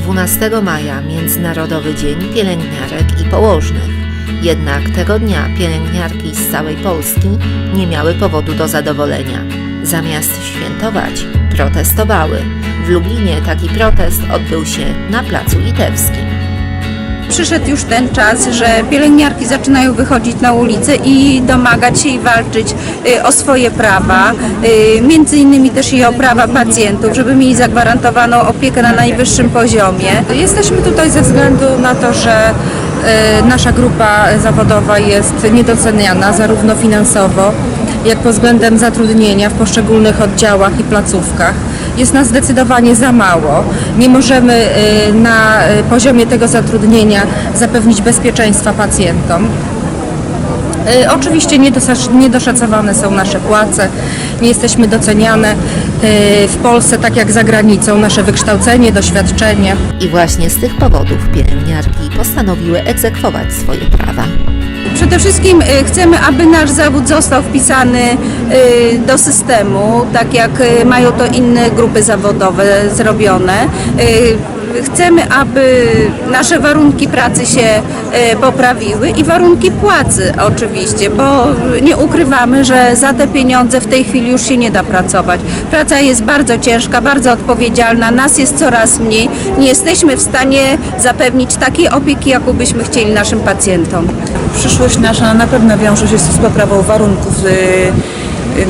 12 maja Międzynarodowy Dzień Pielęgniarek i Położnych. Jednak tego dnia pielęgniarki z całej Polski nie miały powodu do zadowolenia. Zamiast świętować, protestowały. W Lublinie taki protest odbył się na Placu Litewskim. Przyszedł już ten czas, że pielęgniarki zaczynają wychodzić na ulicę i domagać się i walczyć y, o swoje prawa, y, między innymi też i o prawa pacjentów, żeby mieli zagwarantowaną opiekę na najwyższym poziomie. Jesteśmy tutaj ze względu na to, że e, nasza grupa zawodowa jest niedoceniana zarówno finansowo, jak pod względem zatrudnienia w poszczególnych oddziałach i placówkach. Jest nas zdecydowanie za mało. Nie możemy e, na e, poziomie tego zatrudnienia zapewnić bezpieczeństwa pacjentom. E, Oczywiście niedoszacowane są nasze płace, nie jesteśmy doceniane w Polsce tak jak za granicą, nasze wykształcenie, doświadczenie. I właśnie z tych powodów pielęgniarki postanowiły egzekwować swoje prawa. Przede wszystkim y, chcemy, aby nasz zawód został wpisany y, do systemu, tak jak y, mają to inne grupy zawodowe zrobione. Chcemy, aby nasze warunki pracy się y, poprawiły i warunki płacy oczywiście, bo nie ukrywamy, że za te pieniądze w tej chwili już się nie da pracować. Praca jest bardzo ciężka, bardzo odpowiedzialna, nas jest coraz mniej. Nie jesteśmy w stanie zapewnić takiej opieki, jaką byśmy chcieli naszym pacjentom. przyszłość nasza na pewno wiąże się z poprawą warunków y,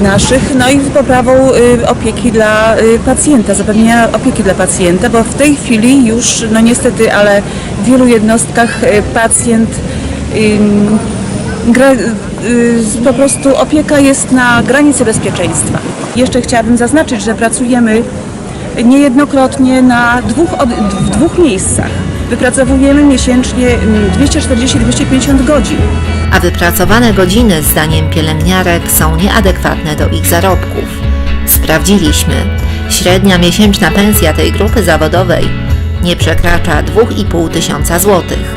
naszych, no i poprawą y, opieki dla y, pacjenta, zapewnienia opieki dla pacjenta, bo w tej chwili już, no niestety, ale w wielu jednostkach y, pacjent gra, po prostu opieka jest na granicy bezpieczeństwa. Jeszcze chciałabym zaznaczyć, że pracujemy niejednokrotnie na dwóch, w dwóch miejscach. Wypracowujemy miesięcznie mm, 240-250 godzin. a wypracowane godziny zdaniem pielęgniarek są nieadekwatne do ich zarobków. Sprawdziliśmy. Średnia miesięczna pensja tej grupy zawodowej nie przekracza 2,5 tysiąca złotych.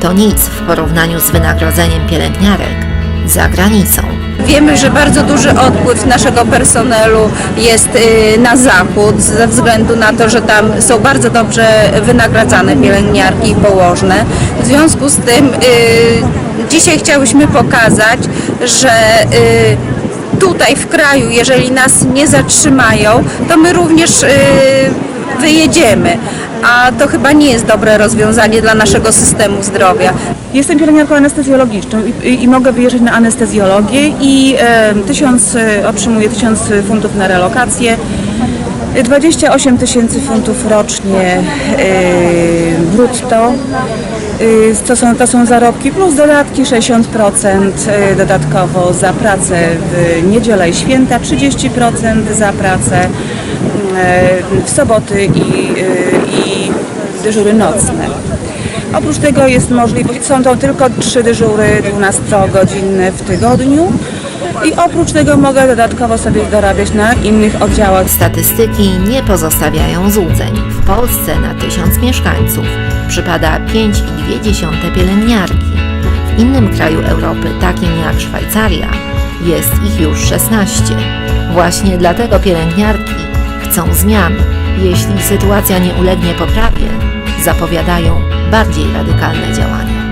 To nic w porównaniu z wynagrodzeniem pielęgniarek za granicą. Wiemy, że bardzo duży odpływ naszego personelu jest y, na zachód ze względu na to, że tam są bardzo dobrze wynagradzane pielęgniarki i położne. W związku z tym y, dzisiaj chciałyśmy pokazać, że y, tutaj w kraju, jeżeli nas nie zatrzymają, to my również wyjedziemy. A to chyba nie jest dobre rozwiązanie dla naszego systemu zdrowia. Jestem pielęgniarką anestezjologiczną i, i, i mogę wyjeżdżać na anestezjologię i e, tysiąc, e, otrzymuję 1000 funtów na relokację. e, 28 tysięcy funtów rocznie e, brutto. E, To są, to są zarobki plus dodatki 60% e, dodatkowo za pracę w niedzielę i święta, 30% za pracę e, w soboty i, e, i dyżury nocne. Oprócz tego jest możliwość, są to tylko trzy dyżury 12-godzinne w tygodniu i oprócz tego mogę dodatkowo sobie dorabiać na innych oddziałach. Statystyki nie pozostawiają złudzeń. W Polsce na tysiąc mieszkańców przypada 5,2 pielęgniarki. W innym kraju Europy, takim jak Szwajcaria, jest ich już 16. Właśnie dlatego pielęgniarki chcą zmian. Jeśli sytuacja nie ulegnie poprawie, zapowiadają bardziej radykalne działania.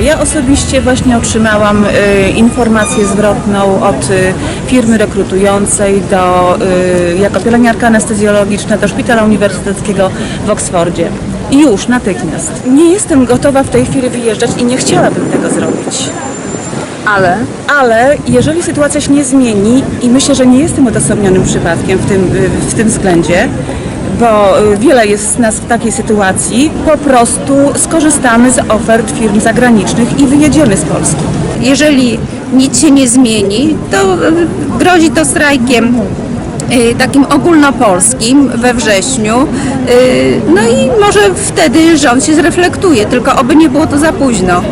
Ja osobiście właśnie otrzymałam y, informację zwrotną od y, firmy rekrutującej do, y, jako pielęgniarka anestezjologiczna do Szpitala Uniwersyteckiego w Oksfordzie. Już, natychmiast. Nie jestem gotowa w tej chwili wyjeżdżać i nie chciałabym tego zrobić. Ale Ale jeżeli sytuacja się nie zmieni i myślę, że nie jestem odosobnionym przypadkiem w tym, w tym względzie, bo wiele jest z nas w takiej sytuacji, po prostu skorzystamy z ofert firm zagranicznych i wyjedziemy z Polski. Jeżeli nic się nie zmieni, to y, grozi to strajkiem y, takim ogólnopolskim we wrześniu. Y, No i może wtedy rząd się zreflektuje, tylko oby nie było to za późno.